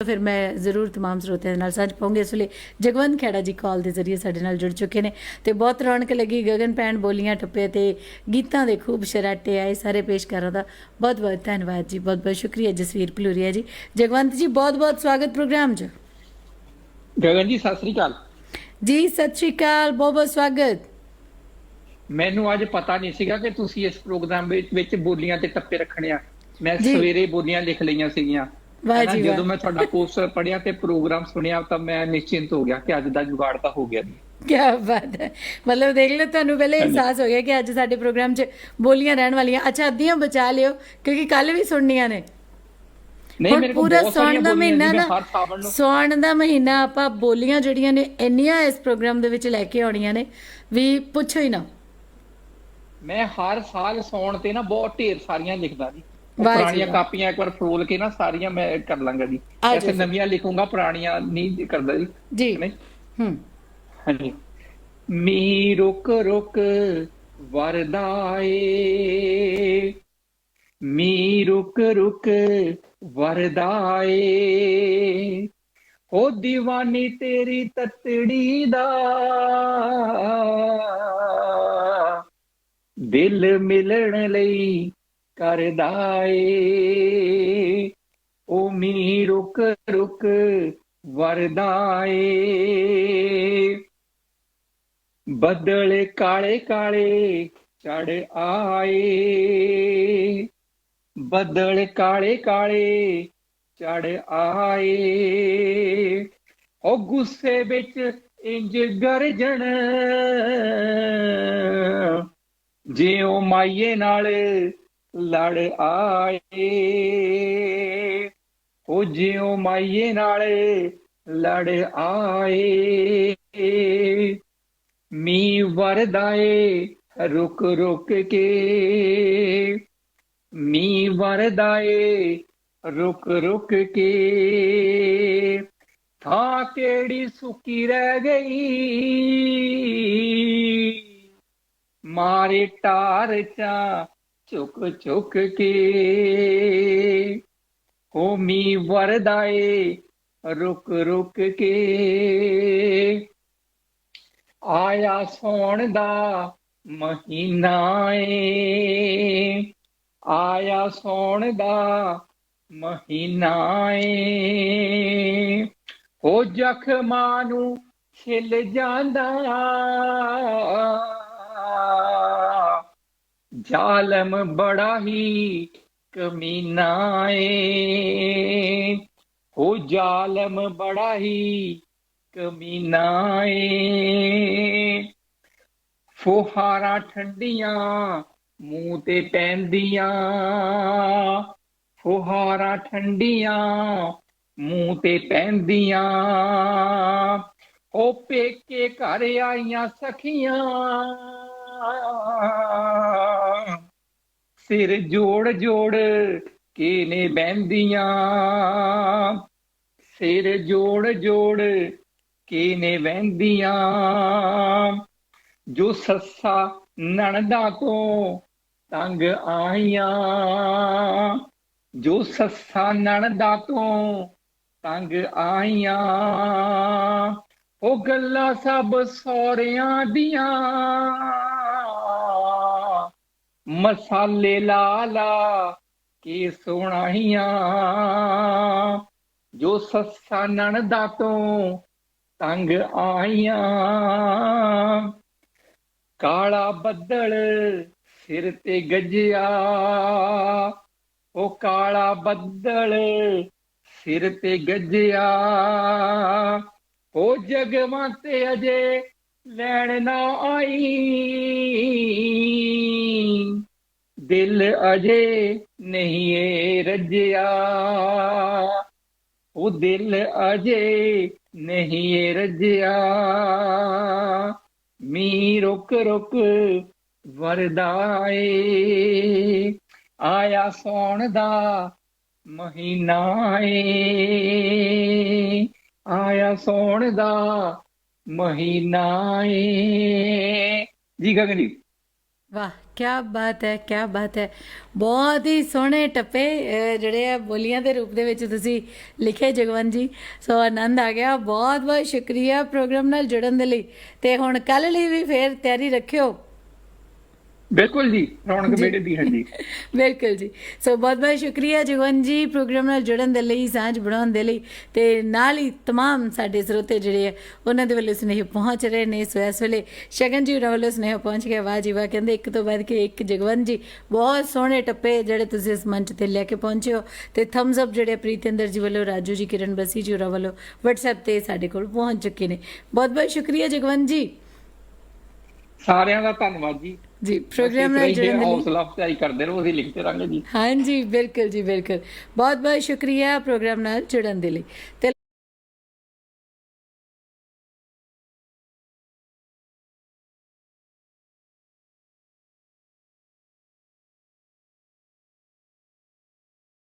ਫਿਰ ਮੈਂ ਜ਼ਰੂਰ तमाम ਸਰੋਤਿਆਂ ਦੇ ਨਾਲ ਸਾਂਝ ਪਾਉਂਗੀ ਇਸ ਵੇਲੇ ਜਗਵੰਤ ਖੇੜਾ ਜੀ ਕਾਲ ਦੇ ਜ਼ਰੀਏ ਸਾਡੇ ਨਾਲ ਜੁੜ ਚੁੱਕੇ ਨੇ ਤੇ ਬਹੁਤ ਰੌਣਕ ਲੱਗੀ ਗਗਨ ਪੈਣ ਬੋਲੀਆਂ ਟੱਪੇ ਤੇ ਗੀਤਾਂ ਦੇ ਖੂਬ ਸ਼ਰਾਟੇ ਆਏ ਸਾਰੇ ਪੇਸ਼ਕਾਰਾਂ ਦਾ ਬਹੁਤ ਬਹੁਤ ਧੰਨਵਾਦ ਜੀ ਬਹੁਤ ਬਹੁਤ ਸ਼ੁਕਰੀਆ ਜਸਵੀਰ ਭਲੂਰੀਆ ਜੀ ਜਗਵੰਤ ਜੀ ਬਹੁਤ ਬਹੁਤ ਸਵਾਗਤ ਪ੍ਰੋਗਰਾਮ 'ਚ ਗਗਨ ਜੀ ਸਤਿ ਸ੍ਰੀ ਅਕਾਲ ਜੀ ਸਤਿ ਸ਼੍ਰੀ ਅਕਾਲ ਬਹੁਤ ਬਹੁਤ ਸਵਾਗਤ ਮੈਨੂੰ ਅੱਜ ਪਤਾ ਨਹੀਂ ਸੀਗਾ ਕਿ ਤੁਸੀਂ ਇਸ ਪ੍ਰੋਗਰਾਮ ਵਿੱਚ ਵਿੱਚ ਬੋਲੀਆਂ ਤੇ ਟੱਪੇ ਰੱਖਣੇ ਆ ਮੈਂ ਜੀ। ਸਵੇਰੇ ਬੋਲੀਆਂ ਲਿਖ ਲਈਆਂ ਸੀਗੀਆਂ ਵਾਹ ਜੀ ਜਦੋਂ ਮੈਂ ਤੁਹਾਡਾ ਪੋਸਟਰ ਪੜਿਆ ਤੇ ਪ੍ਰੋਗਰਾਮ ਸੁਣਿਆ ਤਾਂ ਮੈਂ ਨਿਸ਼ਚਿੰਤ ਹੋ ਗਿਆ ਕਿ ਅੱਜ ਦਾ ਜੁਗਾੜ ਤਾਂ ਹੋ ਗਿਆ ਜੀ ਕੀ ਬਾਤ ਹੈ। ਮਤਲਬ ਦੇਖ ਲਓ ਤੁਹਾਨੂੰ ਪਹਿਲੇ ਅਹਿਸਾਸ ਹੋ ਗਿਆ ਕਿ ਅੱਜ ਸਾਡੇ ਪ੍ਰੋਗਰਾਮ 'ਚ ਬੋਲੀਆਂ ਰਹਿਣ ਵਾਲੀਆਂ ਅੱਛਾ ਅੱਧੀਆਂ ਬਚਾ ਲਿਓ ਕਿਉਂਕਿ ਕੱਲ ਵੀ ਸੁਣਨੀਆਂ ਨੇ। ਨਹੀਂ ਮੇਰੇ ਕੋਲ ਪੂਰਾ ਬਹੁਤ ਸਾਰੀਆਂ ਸੌਣ ਦਾ ਮਹੀਨਾ ਨਾ ਸੌਣ ਦਾ ਮਹੀਨਾ ਆਪਾਂ ਬੋਲੀਆਂ ਜਿਹੜੀਆਂ ਨੇ ਇੰਨੀਆਂ ਇਸ ਪ੍ਰੋਗਰਾਮ ਦੇ ਵਿੱਚ ਲੈ ਕੇ ਆਉਣੀਆਂ ਨੇ ਵੀ ਪੁੱਛੋ ਹੀ ਨਾ। ਮੈਂ ਹਰ ਸਾਲ ਸੌਣ ਤੇ ਨਾ ਬਹੁਤ ਢੇਰ ਸਾਰੀਆਂ ਲਿਖਦਾ ਜੀ। ਪੁਰਾਣੀਆਂ। ਕਾਪੀਆਂ ਇੱਕ ਵਾਰ ਫਰੋਲ ਕੇ ਨਾ ਸਾਰੀਆਂ ਮੈਂ ਕਰ ਲਾਂਗਾ ਜੀ। ਐਸੇ। ਨਵੀਆਂ ਲਿਖੂੰਗਾ ਪੁਰਾਣੀਆਂ ਨਹੀਂ ਕਰਦਾ ਜੀ। ਜੀ। ਹੂੰ। ਹਾਂਜੀ। ਮੀ ਰੁਕ ਰੁਕ ਵਰਦਾਏ। ਮੀ ਰੁਕ ਰੁਕ ਵਰਦਾਏ। ਹੋ دیਵਾਨੀ ਤੇਰੀ ਤਤੜੀ ਦਾ। ਦਿਲ ਮਿਲਣ ਲਈ ਕਰਦਾ ਏ ਓ ਮੀ ਰੁਕ ਰੁਕ ਵਰਦਾ ਏ ਬਦਲ ਕਾਲੇ ਕਾਲੇ ਚੜ ਆਏ। ਬਦਲ ਕਾਲੇ ਕਾਲੇ ਚੜ ਆਏ। ਉਹ ਗੁੱਸੇ ਵਿੱਚ ਇੰਜ ਗਰਜਣ। ਜਿਉ ਮਾਈਏ ਨਾਲ ਲੜ ਆਏ। ਉਹ ਜਿਉ ਮਾਈਏ ਨਾਲ, ਲੜ ਆਏ। ਮੀ ਵਰਦਾਏ ਰੁਕ ਰੁਕ ਕੇ। ਮੀ ਵਰਦਾਏ ਰੁਕ ਰੁਕ ਕੇ। ਥਾਂ ਕਿਹੜੀ ਸੁੱਕੀ ਰਹਿ ਗਈ? ਮਾਰੇ ਟਾਰ ਚਾ ਝੁਕ ਝੁਕ ਕੇ ਹੋਮੀ ਵਰਦਾਏ ਰੁਕ ਰੁਕ ਕੇ। ਆਇਆ ਸੌਣ ਦਾ ਮਹੀਨਾ ਏ ਆਇਆ ਸੌਣ ਦਾ ਮਹੀਨਾ ਏ ਹੋ ਜ਼ਖਮਾਂ ਨੂੰ ਛਿਲ ਜਾਂਦਾ। ਜ਼ਾਲਮ ਬੜਾ ਹੀ ਕਮੀਨਾ ਏ ਹੋ ਜ਼ਾਲਮ ਬੜਾ ਹੀ ਕਮੀਨਾ ਏ ਫੁਹਾਰਾਂ ਠੰਡੀਆਂ, ਮੂੰਹ ਤੇ ਪੈਂਦੀਆਂ। ਫੁਹਾਰਾ ਠੰਡੀਆਂ, ਮੂੰਹ ਤੇ ਪੈਂਦੀਆਂ। ਉਹ ਪੇਕੇ ਘਰ ਆਈਆਂ ਸਖੀਆਂ। ਸਿਰ ਜੋੜ ਜੋੜ ਕੇ ਨੇ ਬਹਿੰਦੀਆਂ? ਸਿਰ ਜੋੜ ਜੋੜ ਕੇ ਨੇ ਵਹਿੰਦੀਆਂ ਜੋ ਸੱਸਾ ਨਣਦਾ ਤੋਂ ਤੰਗ ਆਈਆਂ, ਜੋ ਸੱਸਾ ਨਣਦਾ ਤੋਂ ਤੰਗ ਆਈਆਂ, ਉਹ ਗੱਲਾਂ ਸਭ ਸੋਰਿਆਂ ਦੀਆਂ। ਮਸਾਲੇ ਲਾ ਲਾ ਕੇ ਸੁਣਾਈਆਂ ਜੋ ਸੱਸਾ ਨਣਦਾ ਤੋਂ ਤੰਗ ਆਈਆਂ। ਕਾਲਾ ਬੱਦਲ ਸਿਰ ਤੇ ਗੱਜਿਆ। ਉਹ ਕਾਲਾ ਬੱਦਲ ਸਿਰ ਤੇ ਗੱਜਿਆ। ਉਹ ਜਗਵਾਂ ਤੇ ਅਜੇ ਲੈਣ ਨਾ ਆਈ। ਦਿਲ ਅਜੇ ਨਹੀਂ ਏ ਰੱਜਿਆ। ਉਹ ਦਿਲ ਅਜੇ ਨਹੀਂ ਏ ਰੱਜਿਆ। ਮੀ ਰੁਕ ਰੁਕ ਵਰਦਾਏ ਆਇਆ ਸੌਣ ਦਾ ਮਹੀਨਾ ਏ। ਆਇਆ ਸੌਣ ਦਾ ਮਹੀਨਾ ਏ ਜੀ ਗਗਨ ਜੀ। ਵਾਹ ਕੀ ਬਾਤ ਹੈ ਕੀ ਬਾਤ ਹੈ। ਬਹੁਤ ਹੀ ਸੋਹਣੇ ਟੱਪੇ ਜਿਹੜੇ ਆ ਬੋਲੀਆਂ ਦੇ ਰੂਪ ਦੇ ਵਿੱਚ ਤੁਸੀਂ ਲਿਖੇ ਜਗਵੰਤ ਜੀ। ਸੋ ਆਨੰਦ ਆ ਗਿਆ। ਬਹੁਤ ਬਹੁਤ ਸ਼ੁਕਰੀਆ ਪ੍ਰੋਗਰਾਮ ਨਾਲ ਜੁੜਨ ਦੇ ਲਈ। ਤੇ ਹੁਣ ਕੱਲ ਲਈ ਵੀ ਫੇਰ ਤਿਆਰੀ ਰੱਖਿਓ। ਬਿਲਕੁਲ ਜੀ ਰੌਣਕ ਮੇਲੇ ਦੀ ਹੈ ਜੀ ਬਿਲਕੁਲ ਜੀ ਸੋ ਬਹੁਤ ਬਹੁਤ ਸ਼ੁਕਰੀਆ ਜਗਵੰਤ ਜੀ ਪ੍ਰੋਗਰਾਮ ਨਾਲ ਜੁੜਨ ਦੇ ਲਈ ਸਾਂਝ ਬਣਾਉਣ ਦੇ ਲਈ ਤੇ ਨਾਲ ਹੀ तमाम ਸਾਡੇ ਸਰੋਤੇ ਜਿਹੜੇ ਆ ਉਹਨਾਂ ਦੇ ਵੱਲੋਂ ਸੁਨੇਹੇ ਪਹੁੰਚ ਰਹੇ ਨੇ ਸੋ ਇਸ ਵੇਲੇ ਸ਼ਗਨ ਜੀ ਉਹਨਾਂ ਵੱਲੋਂ ਸੁਨੇਹਾ ਪਹੁੰਚ ਗਿਆ ਵਾਹ ਜੀ ਵਾਹ ਕਹਿੰਦੇ ਇੱਕ ਤੋਂ ਬਾਅਦ ਕਿ ਇੱਕ ਜਗਵੰਤ ਜੀ ਬਹੁਤ ਸੋਹਣੇ ਟੱਪੇ ਜਿਹੜੇ ਤੁਸੀਂ ਇਸ ਮੰਚ ਤੇ ਲੈ ਕੇ ਪਹੁੰਚੇ ਹੋ ਤੇ ਥੰਬਸ ਅਪ ਜਿਹੜੇ ਪ੍ਰੀਤਿੰਦਰ ਜੀ ਵੱਲੋਂ ਰਾਜੂ ਜੀ ਕਿਰਨ ਬਸੀ ਜੀ ਉਹਨਾਂ ਵੱਲੋਂ WhatsApp ਤੇ ਸਾਡੇ ਕੋਲ ਪਹੁੰਚ ਚੁੱਕੇ ਨੇ ਬਹੁਤ ਬਹੁਤ ਸ਼ੁਕਰੀਆ ਜਗਵੰਤ ਜੀ ਸਾਰਿਆਂ ਦਾ ਧੰਨਵਾਦ ਜੀ ਜੀ ਪ੍ਰੋਗਰਾਮ ਨਾਲ ਜੁੜਨ ਦੇ ਲਈ ਹੌਸਲਾ ਅਫਜ਼ਾਈ ਕਰਦੇ ਰਹੋ ਅਸੀਂ ਲਿਖਦੇ ਰਾਂਗੇ ਜੀ। ਹਾਂਜੀ ਬਿਲਕੁਲ ਜੀ ਬਿਲਕੁਲ। ਬਹੁਤ ਬਹੁਤ ਸ਼ੁਕਰੀਆ ਪ੍ਰੋਗਰਾਮ ਨਾਲ ਜੁੜਨ ਦੇ ਲਈ। ਤੇ